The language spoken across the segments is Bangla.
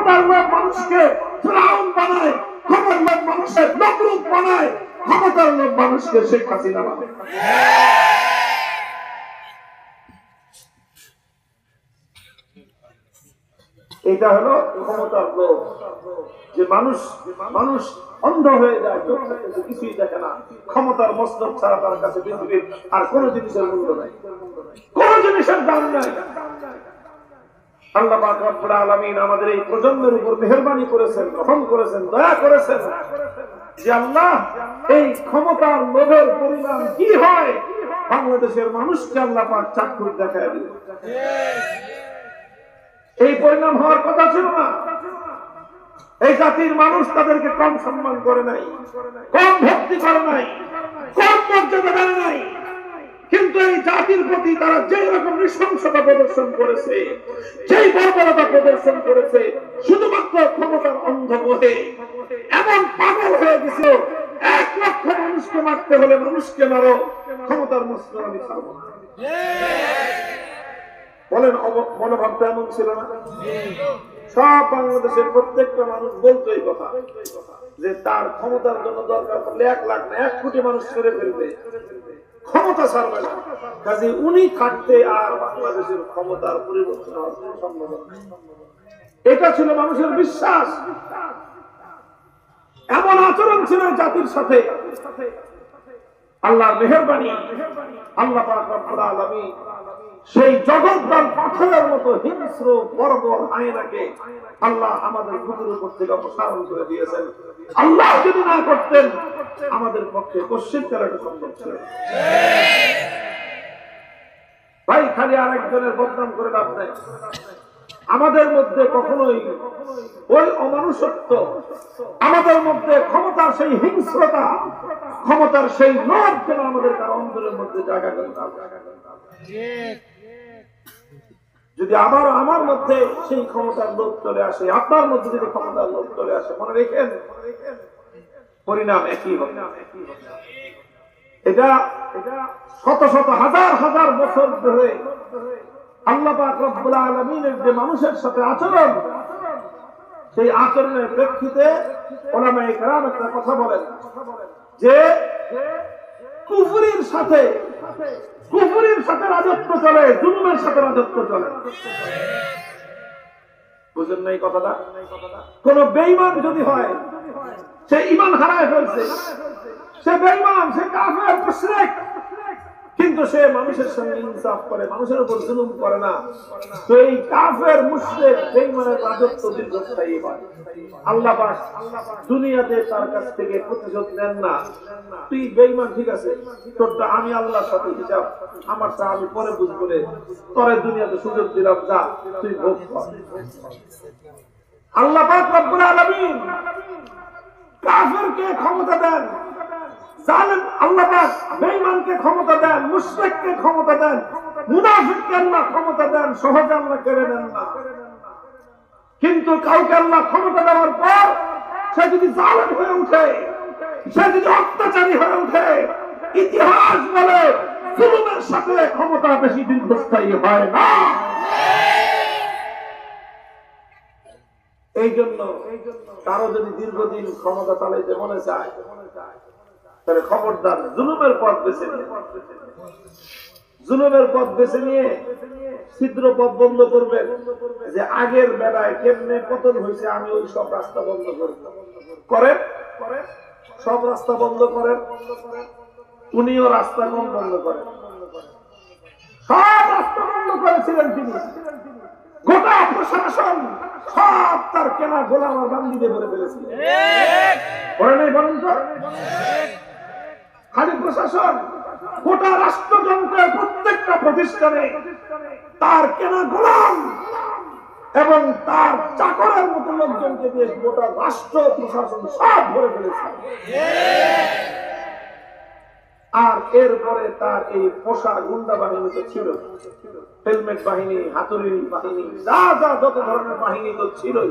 ক্ষমতার লোক মানুষকে ফ্রাউন বানায় লোক বানায় ক্ষমতার লোক মানুষকে শেখ হাসিনা বানায়। এটা হলো ক্ষমতার যে মানুষ মানুষ অন্ধ হয়ে যায় কিছুই দেখে না। ক্ষমতার মস্তক ছাড়া তার কাছে পৃথিবীর আর কোন জিনিসের মূল্য নাই। কোন জিনিসের দাম নাই। আল্লাহ রব্বুল আলামিন আমাদের এই প্রজন্মের উপর মেহেরবানি করেছেন রহম করেছেন, দয়া করেছেন যে আল্লাহ এই ক্ষমতার লোভের পরিণাম কি হয়? বাংলাদেশের মানুষকে আল্লাহ পাক চাক্ষুষ দেখায় দিল এই পরিণাম হওয়ার কথা ছিল না। এই জাতির মানুষ তাদেরকে কম সম্মান করে নাই, কম ভক্তি করে নাই, কম মর্যাদা দেয় নাই। কিন্তু এই জাতির প্রতি তারা যে রকম নৃশংসতা প্রদর্শন করেছে, যেই বর্বরতা প্রদর্শন করেছে, শুধুমাত্র ক্ষমতার অন্ধ বহে এমন পাগল হয়ে গেছিল এক লক্ষ মানুষকে মারতে হলে মানুষকে মারো, ক্ষমতার মস্ত আমি ছাড়বো। বলেন মনোভাবটা এমন ছিল না সব বাংলাদেশের প্রত্যেকটা মানুষ বলতো এই কথা, যে তার ক্ষমতার জন্য দরকার পড়লে এক লাখ না, এক কোটি মানুষ ছেড়ে ফেলবে ক্ষমতা ছাড়বে না। কাজে উনি থাকতে আর বাংলাদেশের ক্ষমতার পরিবর্তন হওয়ার এটা ছিল মানুষের বিশ্বাস। এমন আচরণ ছিল জাতির সাথে। আল্লাহ মেহরবানি। আল্লাহ আলমী সেই জগৎদান পাথরের মতো হিংস্র, বর্বর আয়নাকে আল্লাহ আমাদের বুকের উপর থেকে অপসারণ করে দিয়েছেন। আল্লাহ যদি না করতেন, আমাদের পক্ষে কোশ্চিন করাটা সম্ভব ছিল ভাই, খালি আরেকজনের বদনাম করে লাভ নাই। আমাদের মধ্যে কখনোই ওই অমানুষত্ব, আমাদের মধ্যে ক্ষমতার সেই হিংস্রতা, ক্ষমতার সেই লোভ যেন আমাদের কারও অন্তরের মধ্যে জায়গা করে। যদি আবার আমার মধ্যে সেই ক্ষমতার লোভ চলে আসে, আপনার মধ্যে যদি ক্ষমতার লোভ চলে আসে, মনে রেখেন, পরিণাম একই হবে। এটা এটা শত শত হাজার হাজার বছর ধরে আল্লাহ যে মানুষের সাথে আচরণ, সেই আচরণের প্রেক্ষিতে একটা কথা বলেন, যে কুফরির সাথে, কুফুরের সাথে রাজত্ব চলে, জুলুমের সাথে রাজত্ব চলে। বুঝেন না এই কথাটা? কোন বেইমান যদি হয়, সে ইমান হারায় ফেলছে। সে বেইমান সে কাফের, মুশরিক। কিন্তু সে মানুষের সঙ্গে ইনসাফ করে, মানুষের উপর জুলুম করে না। তো এই কাফের, মুশরিক, বেঈমানের রাজত্ব দীর্ঘস্থায়ী হয়। আল্লাহ দুনিয়াতে তার কাছ থেকে প্রতিশোধ নেন না। তুই বেঈমান, ঠিক আছে? তোরটা আমি আল্লাহর সাথে হিসাব। আমারটা আমি পরে বুঝব রে তোরে দুনিয়াতে সুযোগ দিলাম, যা, তুই ভোগ কর। আল্লাহ পাক রব্বুল আলামিন কাফেরকে ক্ষমতা দেন। আল্লাহ ক্ষমতা দেন ক্ষমতা দেন, মুনাফিককে আল্লাহ ক্ষমতা দেন, সহজে আল্লাহ কেড়ে নেন না। কিন্তু কাউকে আল্লাহ ক্ষমতা দেওয়ার পর সে যদি জালেম হয়ে উঠে সে যদি অত্যাচারী হয়ে উঠে ইতিহাস বলে জুলুমের সাথে ক্ষমতা বেশি দীর্ঘস্থায়ী হয় না। এই জন্য কারও যদি দীর্ঘদিন ক্ষমতা চালাইতে মনে চায় তাহলে খবরদার জুলুমের পথ বেছে নিয়ে। জুলুমের পথ বেছে নিয়ে ছিদ্র পথ বন্ধ করবেন যে আগের বেলায় কেমনে পতন হয়েছে আমি ওই সব রাস্তা বন্ধ করব। করেন? সব রাস্তা বন্ধ করেন। উনিও রাস্তা কম বন্ধ করেন। সব রাস্তা বন্ধ করেছিলেন তিনি। গোটা প্রশাসন সব তার কেনা গোলাম বান্দিতে ভরে ফেলেছিল পরে নাই বলেন তো? খালি প্রশাসন, গোটা রাষ্ট্রযন্ত্রের প্রত্যেকটা প্রতিষ্ঠানে তার কেনা গোলাম এবং তার চাকরের মতো লোকজনকে দিয়ে গোটা রাষ্ট্র প্রশাসন সব ভরে ফেলেছে। আর এরপরে তার এই পোশাক গুন্ডা বাহিনী তো ছিল। হেলমেট বাহিনী হাতুড়ি বাহিনী, যা যা যত ধরনের বাহিনী তো ছিলই।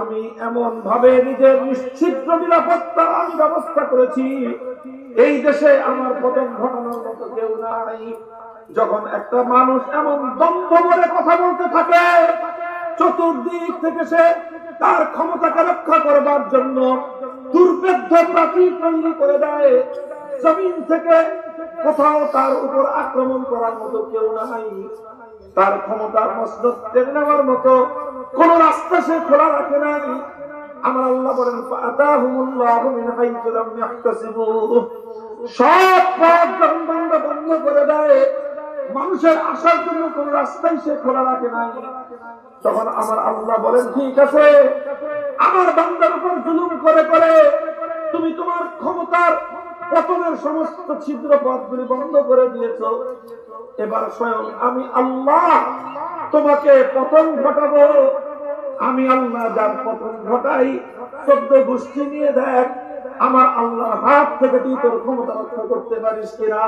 আমি এমন ভাবে নিজের নিশ্চিদ্র নিরাপত্তা আমি ব্যবস্থা করেছি। এই দেশে আমার পতন ঘটানোর মতো কেউ নাই। যখন একটা মানুষ এমন দ্বন্দ্ব বলে কথা বলতে থাকে, চতুর্দিক থেকে সে তার ক্ষমতাকে রক্ষা করবার জন্য দুর্বেদ্য প্রাচীর তৈরি করে দেয়। জমিন থেকে কোথাও তার উপর আক্রমণ করার মতো কেউ নাই। তার ক্ষমতার মসনদ টেনে নেওয়ার মতো কোন রাস্তা সে খোলা রাখে নাই। আমার আল্লাহ বলেন সব পথ যখন বন্ধ করে দেয়, মানুষের আসার জন্য কোন রাস্তাই সে খোলা রাখে নাই। তখন আমার আল্লাহ বলেন, ঠিক আছে, আমার বান্দার উপর জুলুম করে করে তুমি তোমার ক্ষমতার পতনের সমস্ত ছিদ্র পথগুলি বন্ধ করে দিয়েছ। এবার স্বয়ং আমি আল্লাহ তোমাকে পতন ঘটাবো। আমি আল্লাহ যার পতন ঘটাই চোদ্দ গোষ্ঠী নিয়ে দেখ, আমার আল্লাহ হাত থেকে তুই তোর ক্ষমতা রক্ষা করতে পারিস কিনা?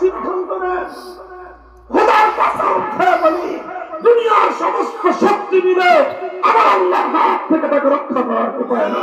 সিদ্ধান্ত বলি, দুনিয়ার সমস্ত শক্তি মিলে আমার আল্লাহ হাত থেকে তাকে রক্ষা করার উপায় না।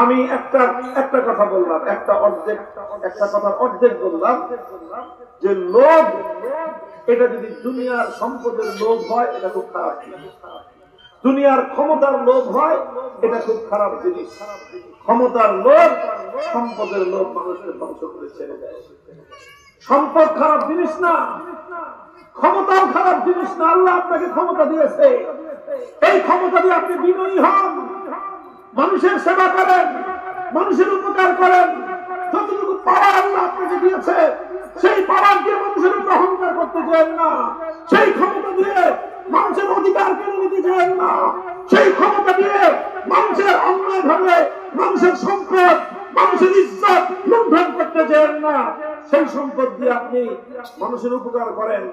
আমি একটা একটা কথা বললাম, একটা অর্ধেক, একটা কথার অর্ধেক বললাম যে লোভ, এটা যদি দুনিয়ার সম্পদের লোভ হয়, এটা খুব খারাপ দুনিয়ার ক্ষমতার লোভ হয়, এটা খুব খারাপ জিনিস। ক্ষমতার লোভ সম্পদের লোভ মানুষকে ধ্বংস করে ছেড়ে দেয়। সম্পদ খারাপ জিনিস না, ক্ষমতাও খারাপ জিনিস না। আল্লাহ আপনাকে ক্ষমতা দিয়েছে। এই ক্ষমতা দিয়ে আপনি বিনয়ী হন। মানুষের সেবা করেন, মানুষের উপকার করেন। যতটুকু পাওয়ার আল্লাহ আপনাকে দিয়েছে, সেই পাওয়ার দিয়ে মানুষের উপর অহংকার করতে চান না। সেই ক্ষমতা দিয়ে মানুষের অধিকার কেড়ে নিতে চান না। সেই ক্ষমতা দিয়ে মানুষের অন্যায় ভাবে মানুষের সম্পদ, মানুষের ইজ্জত লুণ্ঠন করতে চান না। সেই সম্পদ দিয়ে আপনি মানুষের উপকার করেন।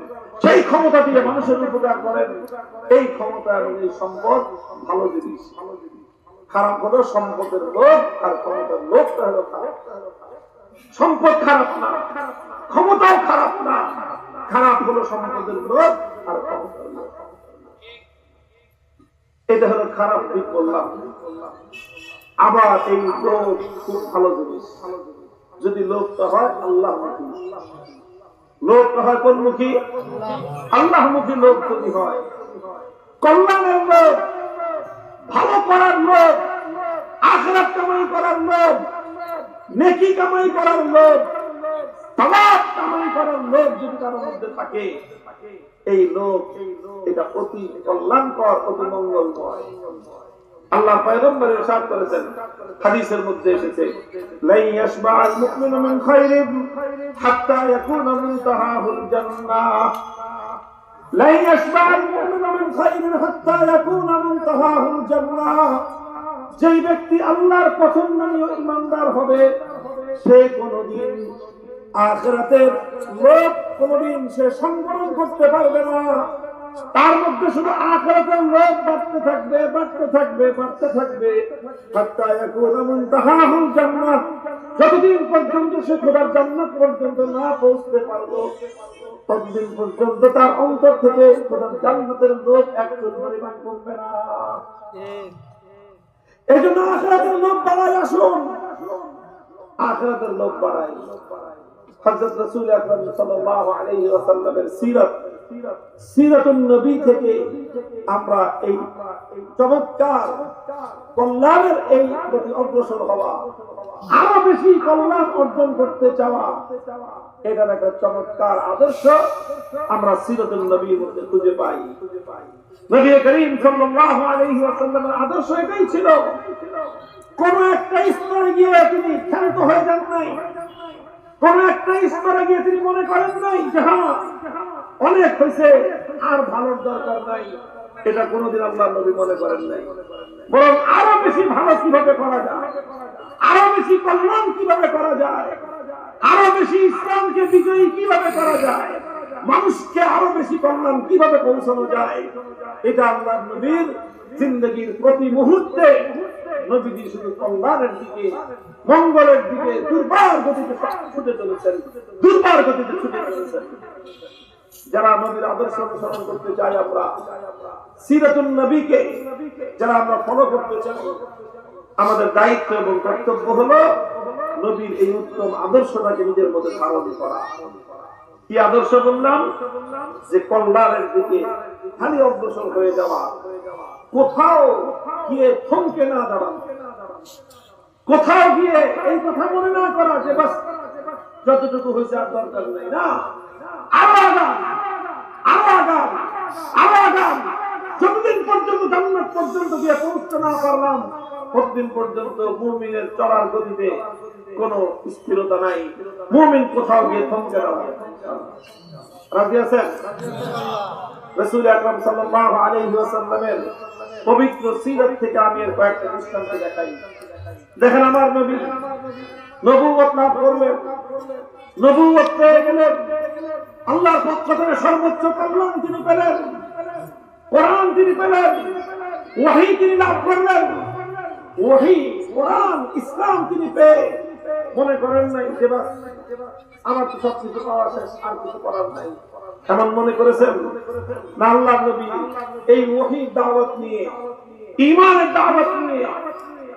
সেই ক্ষমতা দিয়ে মানুষের উপকার করেন। এই ক্ষমতা এবং এই সম্পদ ভালো জিনিস ভালো জিনিস। খারাপ হলো, সম্পদের লোভ আর ক্ষমতার লোভটা হলো খারাপ সম্পদ খারাপ না, ক্ষমতাও খারাপ না। খারাপ হলো সম্পদের লোভ আর ক্ষমতার লোভ। এটা হলো খারাপ দিক বললাম। আবার এই লোভ খুব ভালো জিনিস। যদি লোভটা হয়, আল্লাহ লোভটা হয় কোন মুখী? আল্লাহ মুখী লোভ যদি হয়। কল্যাণের লোভ। ভালো করার লোভ, আখরাত কামাই করার লোভ, নেকি কামাই করার লোভ সবাব কামাই করার যদি মধ্যে থাকে, এই এটা অতি কল্যাণকর, অতি আল্লাহ পয়গম্বর ইরশাদ করেছেন, হাদিসের মধ্যে এসেছে লাই ইয়াশবা'আল মুমিনু মিন খাইরিন হাত্তা ইয়াকুনা জান্নাহ। লাই ইয়াশবা'আল মুমিনু মিন খাইরিন হাত্তা ইয়াকুনা মুনতাহাহুল জান্নাহ যেই ব্যক্তি আল্লাহর পছন্দনীয় ইমানদার হবে, সে কোনদিন আখিরাতের লোভ কোনদিন সে সংবরণ করতে পারবে না। তার মধ্যে শুধু আখরাতের লোভ বাড়তে থাকবে বাড়তে থাকবে বাড়তে থাকবে। যতদিন পর্যন্ত সে খোদার জান্নাত পর্যন্ত না পৌঁছতে পারব ততদিন পর্যন্ত তার অন্তর থেকে জান্নাতের লোক একজন পরিমাণ কমবে না। এই জন্য আখরাতের লোক বাড়াই আসুন। আখরাতের লোক বাড়াই হযরত রাসূল আকরাম সাল্লাল্লাহু আলাইহি ওয়াসাল্লামের সিরাত সিরাতুন নবী থেকে আমরা এই চমৎকার কল্যাণের এই প্রতি অগ্রসর হওয়া, আরও বেশি কল্যাণ অর্জন করতে চাওয়া, এটার একটা চমৎকার আদর্শ আমরা সিরাতুল নবীর মধ্যে খুঁজে পাই। নবী করিম সাল্লাল্লাহু আলাইহি ওয়াসাল্লামের আদর্শ এটাই ছিল। কোন একটা স্তরে গিয়ে তিনি ক্ষান্ত হয়ে যান নাই। কোন একটা স্তরে গিয়ে তিনি মনে করেন নাই হ্যাঁ অনেক হয়েছে, আর ভালোর দরকার নাই। এটা কোনোদিন আল্লাহ নবী মনে করেন নাই। বরং আরও বেশি ভালো কীভাবে করা যায়? আরও বেশি কল্যাণ কীভাবে করা যায়? আরও বেশি ইসলামকে বিজয়ী কীভাবে করা যায়? মানুষকে আরও বেশি কল্যাণ কীভাবে পৌঁছানো যায়? এটা আল্লাহ নবীর জিন্দগির প্রতি মুহূর্তে নবীজি শুধু কল্যাণের দিকে, মঙ্গলের দিকে দুর্বার গতিতে ছুটে চলেছেন। দুর্বার গতিতে ছুটে চলেছেন। যারা নবীর আদর্শ অনুসরণ করতে চাই আমরা সিরাতুল নবীকে যারা আমরা ফলো করতে চাই, আমাদের দায়িত্ব এবং কর্তব্য হলো নবীর এই উত্তম আদর্শটাকে নিজের মধ্যে ধারণ করা। কি আদর্শ বললাম? যে কল্যাণের দিকে খালি অগ্রসর হয়ে যাওয়া। কোথাও গিয়ে থমকে না দাঁড়ানো কোথাও গিয়ে এই কথা মনে না করা যে বাস, যতটুকু হয়েছে আর দরকার নেই। না আগাম যতদিন পর্যন্ত জান্নাত পর্যন্ত গিয়ে পৌঁছতে না পারলাম ততদিন পর্যন্ত মুমিনের চলার গতিতে কোনো স্থিরতা নাই মুমিন কোথাও গিয়ে থমকে দাঁড়ায় রাজি আছেন রসুল আকরাম সাল্লাল্লাহু আলাইহি ওয়াসাল্লামের পবিত্র সিরাত থেকে আমি এর কয়েকটা দৃষ্টান্ত দেখাই দেখেন আমার নবী। নবুয়ত লাভ করলেন। নবুয়ত পেয়ে গেলেন। আল্লাহর পক্ষ থেকে সর্বোচ্চ কল্যাণ তিনি পেলেন। কোরআন তিনি পেলেন। ওয়াহি তিনি লাভ করলেন। ওয়াহি, কোরআন, ইসলাম তিনি পেয়ে। মনে করেন নাই বাস আমার তো সব কিছু পাওয়া শেষ, আর কিছু করার নাই। এমন মনে করেছেন? না আল্লাহ নবী এই ওহি দাওয়াত নিয়ে ইমানের দাওয়াত নিয়ে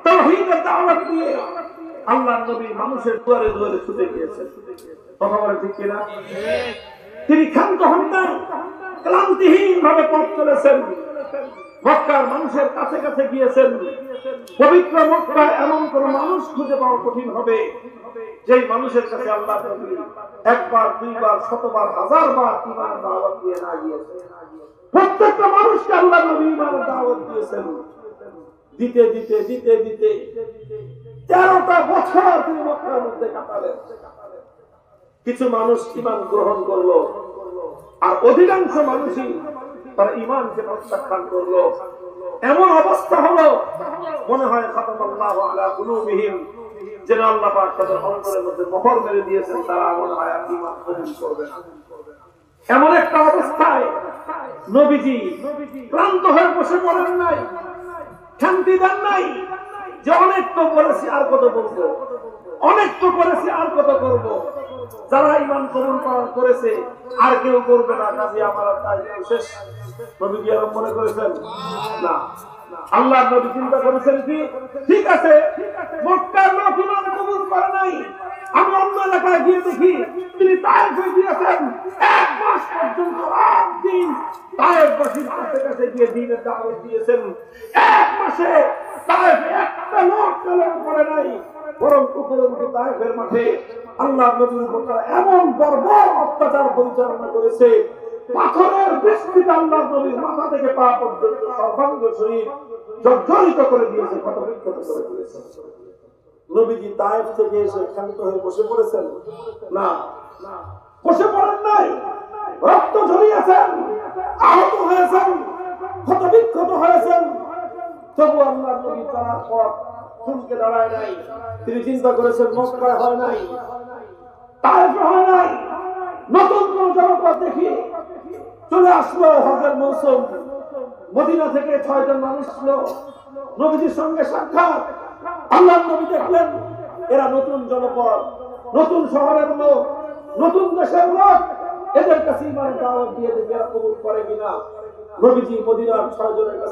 তৌহিদের দাওয়াত নিয়ে আল্লাহ নবী মানুষের দুয়ারে দুয়ারে ছুটে গিয়েছেন। কথা বলে ঠিক কিনা? তিনি ক্ষান্ত হন নাই ক্লান্তিহীন ভাবে পথ চলেছেন। মক্কার মানুষের কাছে কাছে গিয়েছেন। পবিত্র মক্কায় এমন কোন মানুষ খুঁজে পাওয়া কঠিন হবে, যেই মানুষের কাছে আল্লাহ একবার, দুইবার, শতবার হাজার বার ইমানের দাওয়াত দিয়ে না গিয়েছে প্রত্যেকটা মানুষকে আল্লাহ নবী ইমানের দাওয়াত দিয়েছেন। দিতে দিতে দিতে দিতে। তেরোটা বছর তিনি মক্কার মধ্যে কাটালেন। কিছু মানুষ ইমান গ্রহণ করল, আর অধিকাংশ মানুষই তারা ইমানকে প্রত্যাখ্যান করল। এমন অবস্থা হলো, মনে হয় খাতামাল্লাহু একটা অবস্থায় নবীজি ক্লান্ত হয়ে বসে নাই নাই, যে অনেক তো করেছি আর কত বলব? অনেক তো করেছি আর কত করব? যারা ইমান কবুল করেছে, আর কেউ করবে না, কাজে আমার আর শেষ। নবী কি এরকম মনে করেছেন? না। আল্লাহ নবী চিন্তা করেছেন কি? ঠিক আছে, মক্কার লোক ইমান কবুল করে নাই। আমি অন্য এলাকায় গিয়ে দেখি, তিনি গিয়েছেন। এক মাস পর্যন্ত দিন কাছে কাছে গিয়ে দিনের দাওয়াত দিয়েছেন। এক মাসে একটা লোক কালেম করে নাই। মাঠে আল্লাহ এমন অত্যাচার পরিচালনা করেছে। পাথরের আল্লাহ থেকে করে দিয়েছে থেকে শান্ত হয়ে বসে পড়েছেন। না, বসে পড়েন নাই। রক্ত ঝরিয়েছেন, আহত হয়েছেন, ক্ষতবিক্ষত হয়েছেন। তবু আল্লাহ নবী তার পথ থমকে নাই। তিনি চিন্তা করেছেন হয় নাই। হয় নাই। নতুন কোন জনপদ দেখি চলে আসলো হজের মৌসুম। মদিনা থেকে ছয়জন মানুষ ছিল। নবীজির সঙ্গে সাক্ষাৎ। আল্লাহ নবী দেখলেন, এরা নতুন জনপদ, নতুন শহরের লোক, নতুন দেশের লোক। এদের কাছে ইমান দাওয়াত দিয়ে দেবে, এরা কবুল করে কিনা? নবীজি মদিনার ছয়জনের কাছে